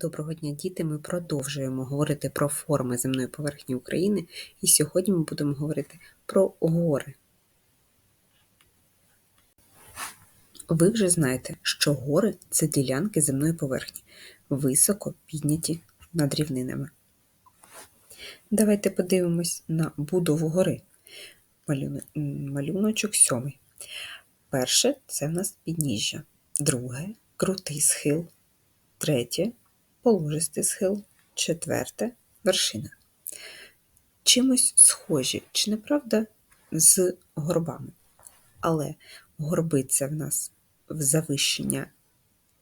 Доброго дня, діти! Ми продовжуємо говорити про форми земної поверхні України, і сьогодні ми будемо говорити про гори. Ви вже знаєте, що гори це ділянки земної поверхні, високо підняті над рівнинами. Давайте подивимось на будову гори. Малюночок сьомий. Перше це в нас підніжжя, друге крутий схил, третє положистий схил, четверте вершина. Чимось схожі, чи не правда, з горбами. Але горби в нас в завищення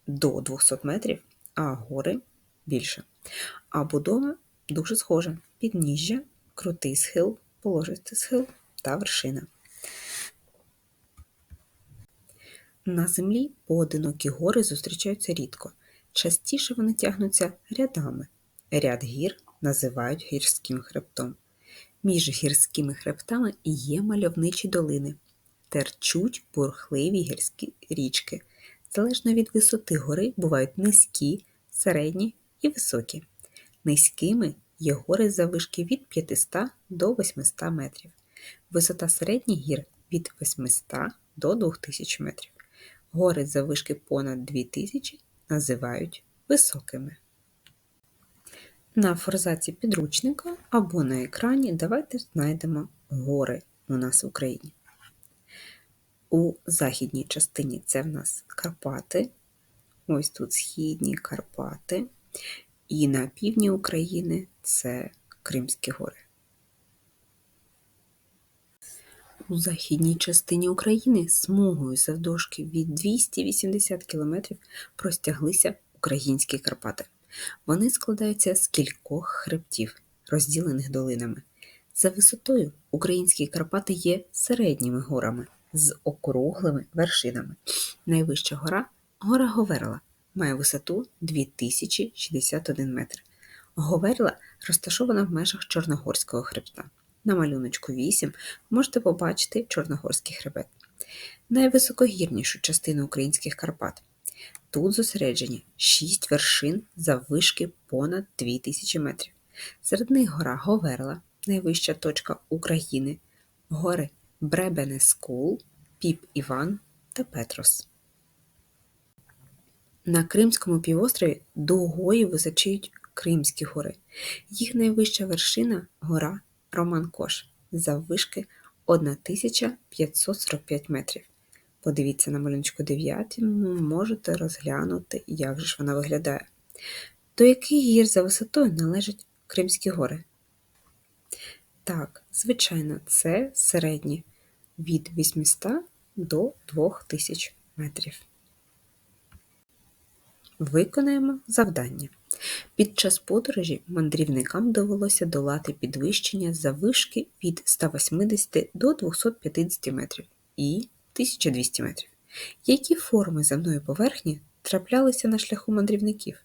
до 200 метрів, а гори більше. А будова дуже схожа: підніжжя, крутий схил, положистий схил та вершина. На землі поодинокі гори зустрічаються рідко. Частіше вони тягнуться рядами. Ряд гір називають гірським хребтом. Між гірськими хребтами є мальовничі долини, терчуть бурхливі гірські річки. Залежно від висоти гори бувають низькі, середні і високі. Низькими є гори завишки від 500 до 800 метрів. Висота середніх гір від 800 до 2000 метрів. Гори завишки понад 2000 називають високими. На форзаці підручника або на екрані давайте знайдемо гори у нас в Україні. У західній частині це в нас Карпати, ось тут східні Карпати, і на півдні України це Кримські гори. У західній частині України смугою завдовжки від 280 км простяглися українські Карпати. Вони складаються з кількох хребтів, розділених долинами. За висотою українські Карпати є середніми горами з округлими вершинами. Найвища гора гора Говерла, має висоту 2061 метр. Говерла розташована в межах Чорногорського хребта. На малюночку 8 можете побачити Чорногорський хребет, найвисокогірнішу частину українських Карпат. Тут зосереджені 6 вершин заввишки понад 2000 метрів. Серед них гора Говерла, найвища точка України, гори Бребенескул, Піп Іван та Петрос. На Кримському півострові дугою височують Кримські гори. Їх найвища вершина гора Роман Кош заввишки 1545 метрів. Подивіться на малюночку 9, можете розглянути, як же ж вона виглядає. До яких гір за висотою належать Кримські гори? Так, звичайно, це середні від 800 до 2000 метрів. Виконаємо завдання. Під час подорожі мандрівникам довелося долати підвищення завишки від 180 до 250 метрів і 1200 метрів. Які форми земної поверхні траплялися на шляху мандрівників?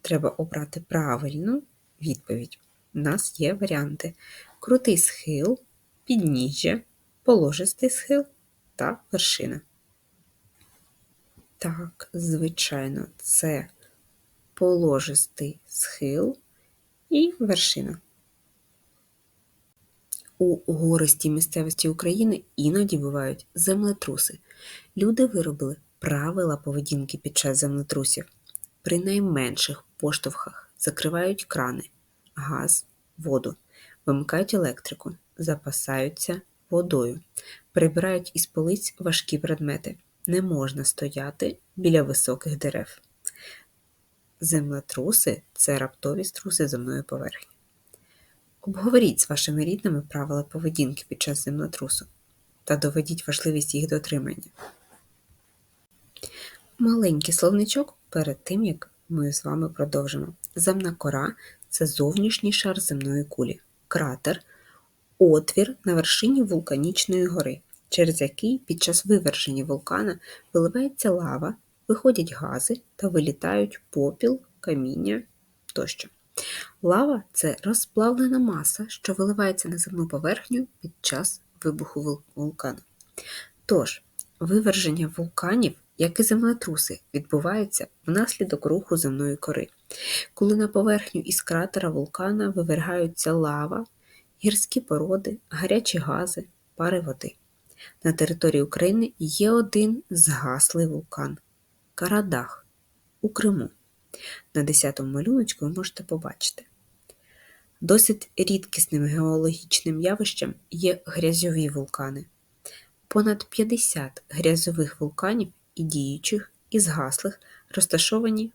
Треба обрати правильну відповідь. У нас є варіанти: крутий схил, підніжжя, положистий схил та вершина. Так, звичайно, це положистий схил і вершина. У гористій місцевості України іноді бувають землетруси. Люди виробили правила поведінки під час землетрусів. При найменших поштовхах закривають крани, газ, воду, вимикають електрику, запасаються водою, прибирають із полиць важкі предмети. Не можна стояти біля високих дерев. Землетруси це раптові струси земної поверхні. Обговоріть з вашими рідними правила поведінки під час землетрусу та доведіть важливість їх дотримання. Маленький словничок перед тим, як ми з вами продовжимо. Земна кора це зовнішній шар земної кулі, кратер, отвір на вершині вулканічної гори, через який під час виверження вулкана виливається лава виходять гази та вилітають попіл, каміння тощо. Лава це розплавлена маса, що виливається на земну поверхню під час вибуху вулкану. Тож, виверження вулканів як і землетруси, відбуваються внаслідок руху земної кори, коли на поверхню із кратера вулкана вивергаються лава, гірські породи, гарячі гази, пари води. На території України є один згаслий вулкан Карадах у Криму. На 10-му малюночку ви можете побачити. Досить рідкісним геологічним явищем є грязьові вулкани. Понад 50 грязьових вулканів і діючих, і згаслих розташовані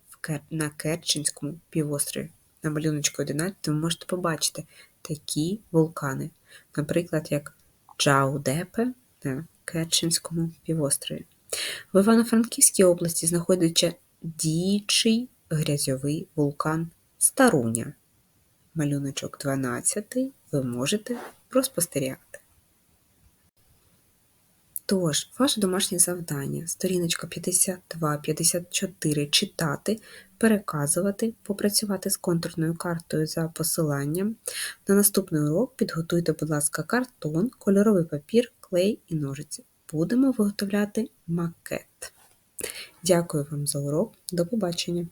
на Керченському півострові. На малюночку 11 ви можете побачити такі вулкани, наприклад, як Джаудепе на Керченському півострові. В Івано-Франківській області знаходиться діючий грязьовий вулкан Старуня. Малюночок 12 ви можете проспостерігати. Тож, ваше домашнє завдання, сторіночка 52-54 читати, переказувати, попрацювати з контурною картою за посиланням. На наступний урок підготуйте, будь ласка, картон, кольоровий папір, клей і ножиці. Будемо виготовляти макет. Дякую вам за урок. До побачення!